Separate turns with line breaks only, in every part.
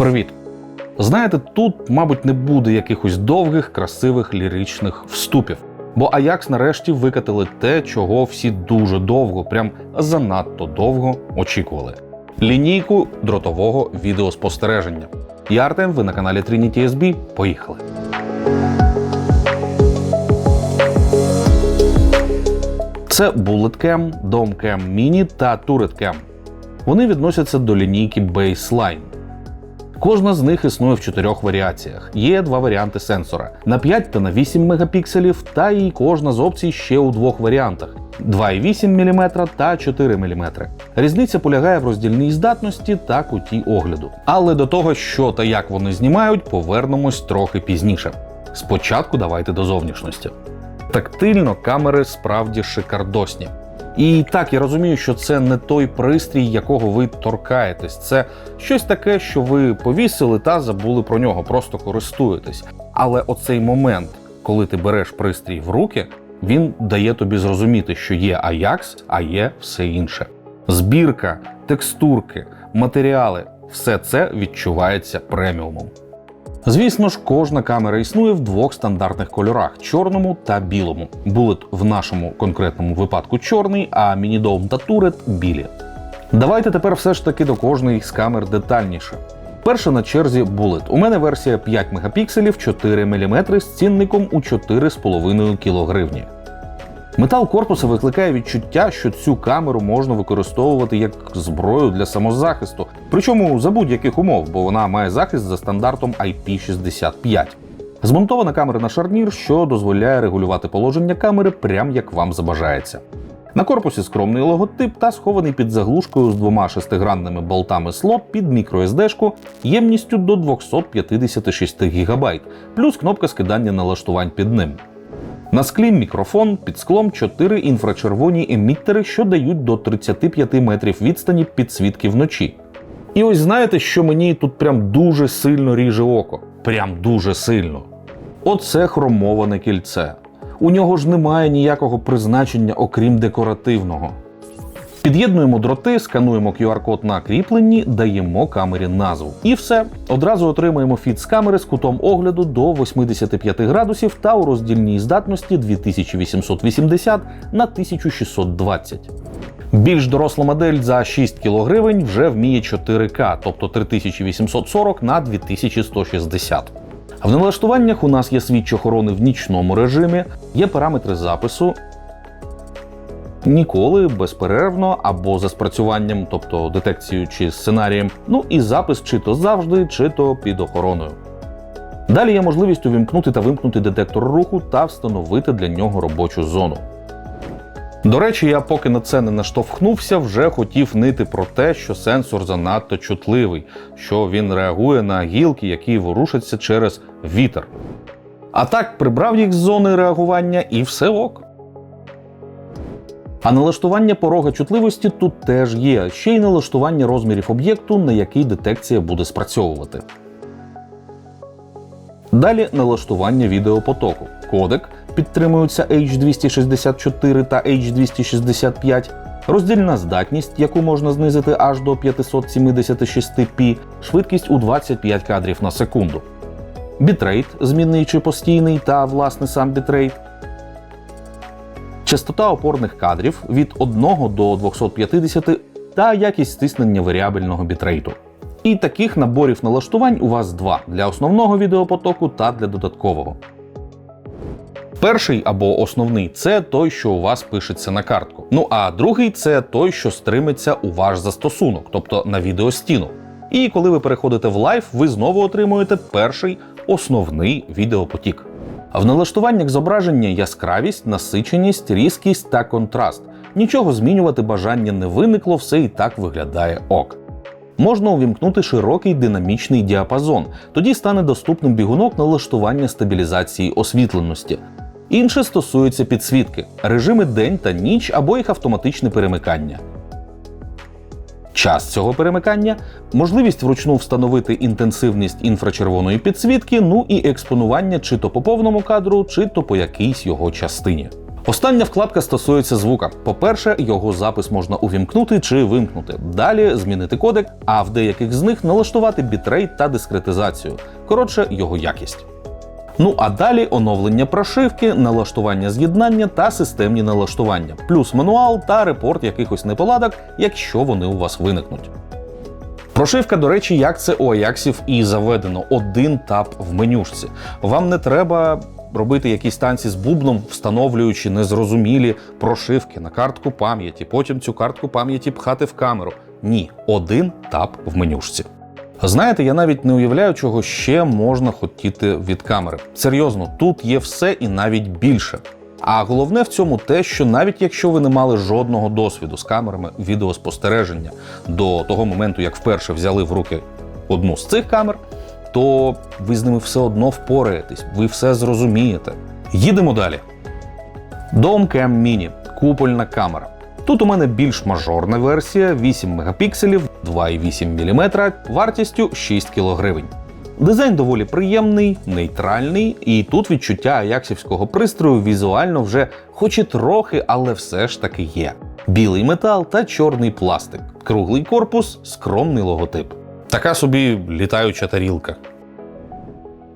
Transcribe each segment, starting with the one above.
Привіт! Знаєте, тут, мабуть, не буде якихось довгих, красивих ліричних вступів. Бо Аякс нарешті викатили те, чого всі дуже довго, прям занадто довго очікували. Лінійку дротового відеоспостереження. Я Артем, ви на каналі Trinity SB. Поїхали! Це BulletCam, DomCam Mini та TurretCam. Вони відносяться до лінійки Baseline. Кожна з них існує в чотирьох варіаціях. Є два варіанти сенсора на 5 та на 8 мегапікселів, та і кожна з опцій ще у двох варіантах: 2,8 мм та 4 мм. Різниця полягає в роздільній здатності та куті огляду. Але до того, що та як вони знімають, повернемось трохи пізніше. Спочатку давайте до зовнішності. Тактильно камери справді шикардосні. І так, я розумію, що це не той пристрій, якого ви торкаєтесь. Це щось таке, що ви повісили та забули про нього, просто користуєтесь. Але оцей момент, коли ти береш пристрій в руки, він дає тобі зрозуміти, що є Ajax, а є все інше. Збірка, текстурки, матеріали все це відчувається преміумом. Звісно ж, кожна камера існує в двох стандартних кольорах чорному та білому. Bullet в нашому конкретному випадку чорний, а Minidome та турет білі. Давайте тепер все ж таки до кожної з камер детальніше. Перша на черзі Bullet. У мене версія 5 мегапікселів 4 мм з цінником у 4,5 кг. Метал корпуса викликає відчуття, що цю камеру можна використовувати як зброю для самозахисту, причому за будь-яких умов, бо вона має захист за стандартом IP65. Змонтована камера на шарнір, що дозволяє регулювати положення камери прям як вам забажається. На корпусі скромний логотип та схований під заглушкою з двома шестигранними болтами слот під microSD-шку ємністю до 256 ГБ, плюс кнопка скидання налаштувань під ним. На склі мікрофон, під склом 4 інфрачервоні еміттери, що дають до 35 метрів відстані підсвітки вночі. І ось знаєте, що мені тут прям дуже сильно ріже око. Прям дуже сильно. Оце хромоване кільце. У нього ж немає ніякого призначення, окрім декоративного. Під'єднуємо дроти, скануємо QR-код на кріпленні, даємо камері назву. І все. Одразу отримаємо фіт з камери з кутом огляду до 85 градусів та у роздільній здатності 2880 на 1620. Більш доросла модель за 6 кг вже вміє 4К, тобто 3840 на 2160. В налаштуваннях у нас є свідч охорони в нічному режимі, є параметри запису, ніколи безперервно або за спрацюванням, тобто детекцією чи сценарієм, ну і запис чи то завжди, чи то під охороною. Далі є можливість увімкнути та вимкнути детектор руху та встановити для нього робочу зону. До речі, я поки на це не наштовхнувся, вже хотів нити про те, що сенсор занадто чутливий, що він реагує на гілки, які ворушаться через вітер. А так прибрав їх з зони реагування і все ок. А налаштування порога чутливості тут теж є, ще й налаштування розмірів об'єкту, на який детекція буде спрацьовувати. Далі налаштування відеопотоку. Кодек підтримуються H264 та H265, роздільна здатність, яку можна знизити аж до 576p, швидкість у 25 кадрів на секунду. Бітрейт, змінний чи постійний, та власне сам бітрейт. Частота опорних кадрів від 1 до 250 та якість стиснення варіабельного бітрейту. І таких наборів налаштувань у вас два для основного відеопотоку та для додаткового. Перший або основний це той, що у вас пишеться на картку. Ну а другий це той, що стримиться у ваш застосунок, тобто на відеостіну. І коли ви переходите в лайв, ви знову отримуєте перший основний відеопотік. В налаштуваннях зображення яскравість, насиченість, різкість та контраст. Нічого змінювати бажання не виникло, все і так виглядає ок. Можна увімкнути широкий динамічний діапазон, тоді стане доступним бігунок налаштування стабілізації освітленості. Інше стосується підсвітки, режими день та ніч або їх автоматичне перемикання. Час цього перемикання, можливість вручну встановити інтенсивність інфрачервоної підсвітки, ну і експонування чи то по повному кадру, чи то по якійсь його частині. Остання вкладка стосується звука. По-перше, його запис можна увімкнути чи вимкнути. Далі змінити кодек, а в деяких з них налаштувати бітрейт та дискретизацію. Коротше, його якість. Ну а далі оновлення прошивки, налаштування з'єднання та системні налаштування, плюс мануал та репорт якихось неполадок, якщо вони у вас виникнуть. Прошивка, до речі, як це у Аяксів і заведено один тап в менюшці. Вам не треба робити якісь танці з бубном, встановлюючи незрозумілі прошивки на картку пам'яті, потім цю картку пам'яті пхати в камеру. Ні, один тап в менюшці. Знаєте, я навіть не уявляю, чого ще можна хотіти від камери. Серйозно, тут є все і навіть більше. А головне в цьому те, що навіть якщо ви не мали жодного досвіду з камерами відеоспостереження до того моменту, як вперше взяли в руки одну з цих камер, то ви з ними все одно впораєтесь, ви все зрозумієте. Їдемо далі. Domcam Mini – купольна камера. Тут у мене більш мажорна версія 8 мегапікселів, 2,8 мм, вартістю 6 кг. Дизайн доволі приємний, нейтральний, і тут відчуття аяксівського пристрою візуально вже, хоч і трохи, але все ж таки є. Білий метал та чорний пластик, круглий корпус, скромний логотип. Така собі літаюча тарілка.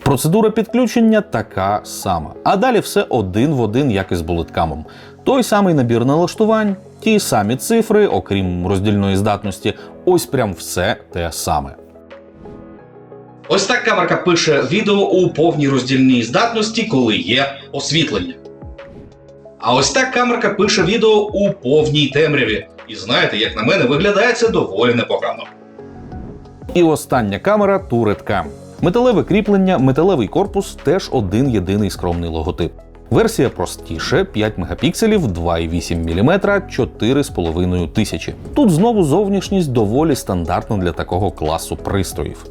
Процедура підключення така сама. А далі все один в один, як і з булеткамом. Той самий набір налаштувань, ті самі цифри, окрім роздільної здатності, ось прям все те саме.
Ось так камерка пише відео у повній роздільній здатності, коли є освітлення. А ось так камерка пише відео у повній темряві. І знаєте, як на мене, виглядає це доволі непогано.
І остання камера Cam. Металеве кріплення, металевий корпус теж один єдиний скромний логотип. Версія простіше 5 мегапікселів, 2,8 мм, 4,5 тисячі. Тут знову зовнішність доволі стандартна для такого класу пристроїв.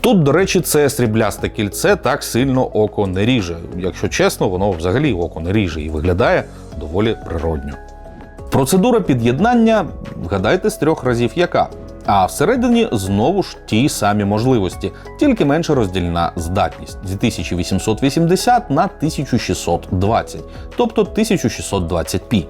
Тут, до речі, це сріблясте кільце так сильно око не ріже. Якщо чесно, воно взагалі око не ріже і виглядає доволі природньо. Процедура під'єднання, вгадайте з трьох разів яка. А всередині знову ж ті самі можливості, тільки менша роздільна здатність з 1880 на 1620, тобто 1620p.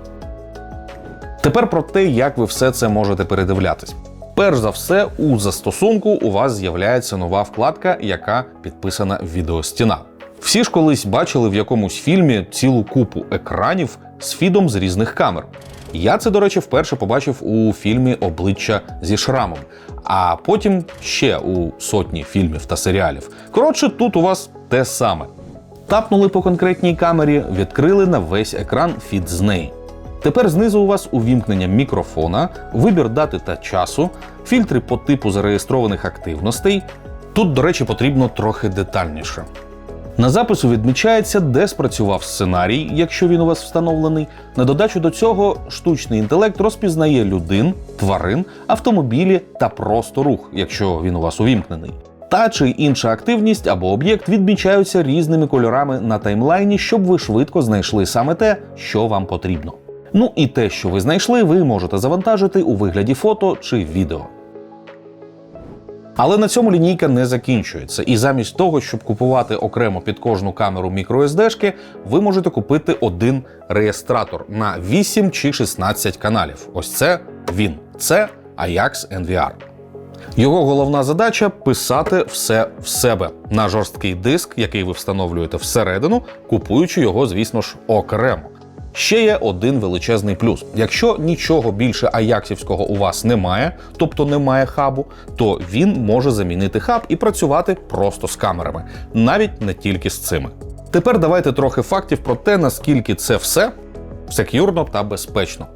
Тепер про те, як ви все це можете передивлятись. Перш за все, у застосунку у вас з'являється нова вкладка, яка підписана відеостіна. Всі ж колись бачили в якомусь фільмі цілу купу екранів з фідом з різних камер. Я це, до речі, вперше побачив у фільмі Обличчя зі шрамом, а потім ще у сотні фільмів та серіалів. Коротше, тут у вас те саме. Тапнули по конкретній камері, відкрили на весь екран фід з неї. Тепер знизу у вас увімкнення мікрофона, вибір дати та часу, фільтри по типу зареєстрованих активностей. Тут, до речі, потрібно трохи детальніше. На запису відмічається, де спрацював сценарій, якщо він у вас встановлений. На додачу до цього штучний інтелект розпізнає людин, тварин, автомобілі та просто рух, якщо він у вас увімкнений. Та чи інша активність або об'єкт відмічаються різними кольорами на таймлайні, щоб ви швидко знайшли саме те, що вам потрібно. Ну і те, що ви знайшли, ви можете завантажити у вигляді фото чи відео. Але на цьому лінійка не закінчується, і замість того, щоб купувати окремо під кожну камеру microSD-шки, ви можете купити один реєстратор на 8 чи 16 каналів. Ось це він. Це Ajax NVR. Його головна задача писати все в себе на жорсткий диск, який ви встановлюєте всередину, купуючи його, звісно ж, окремо. Ще є один величезний плюс: якщо нічого більше аяксівського у вас немає, тобто немає хабу, то він може замінити хаб і працювати просто з камерами, навіть не тільки з цими. Тепер давайте трохи фактів про те, наскільки це все сек'юрно та безпечно.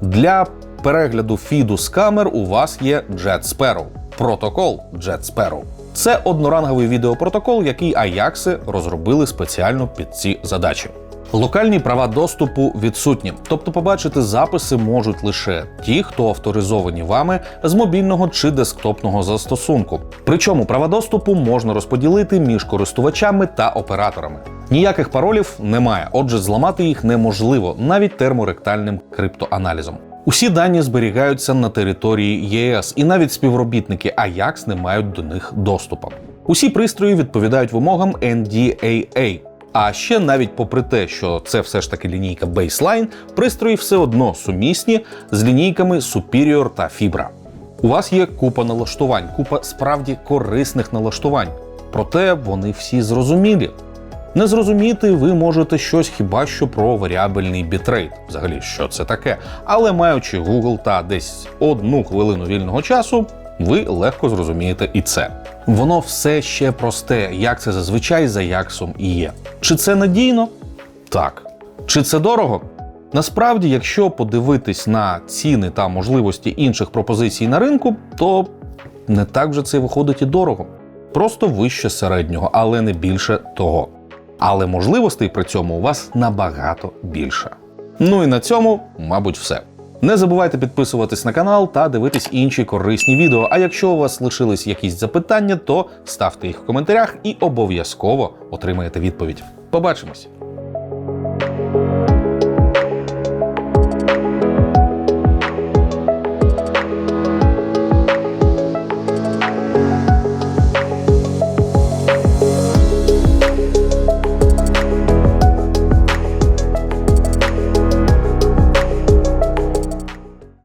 Для перегляду фіду з камер у вас є Jet Sparrow, протокол Jet Sparrow. Це одноранговий відеопротокол, який Аякси розробили спеціально під ці задачі. Локальні права доступу відсутні, тобто побачити записи можуть лише ті, хто авторизовані вами з мобільного чи десктопного застосунку. Причому права доступу можна розподілити між користувачами та операторами. Ніяких паролів немає, отже, зламати їх неможливо навіть терморектальним криптоаналізом. Усі дані зберігаються на території ЄС, і навіть співробітники Ajax не мають до них доступу. Усі пристрої відповідають вимогам NDAA, А ще навіть попри те, що це все ж таки лінійка Baseline, пристрої все одно сумісні з лінійками Superior та Fibra. У вас є купа налаштувань, купа справді корисних налаштувань. Проте вони всі зрозумілі. Не зрозуміти ви можете щось хіба що про варіабельний бітрейт, взагалі, що це таке. Але маючи Google та десь одну хвилину вільного часу, ви легко зрозумієте і це. Воно все ще просте, як це зазвичай за Яксом і є. Чи це надійно? Так. Чи це дорого? Насправді, якщо подивитись на ціни та можливості інших пропозицій на ринку, то не так вже це виходить і дорого. Просто вище середнього, але не більше того. Але можливостей при цьому у вас набагато більше. Ну і на цьому, мабуть, все. Не забувайте підписуватись на канал та дивитись інші корисні відео. А якщо у вас лишились якісь запитання, то ставте їх в коментарях і обов'язково отримаєте відповідь. Побачимось!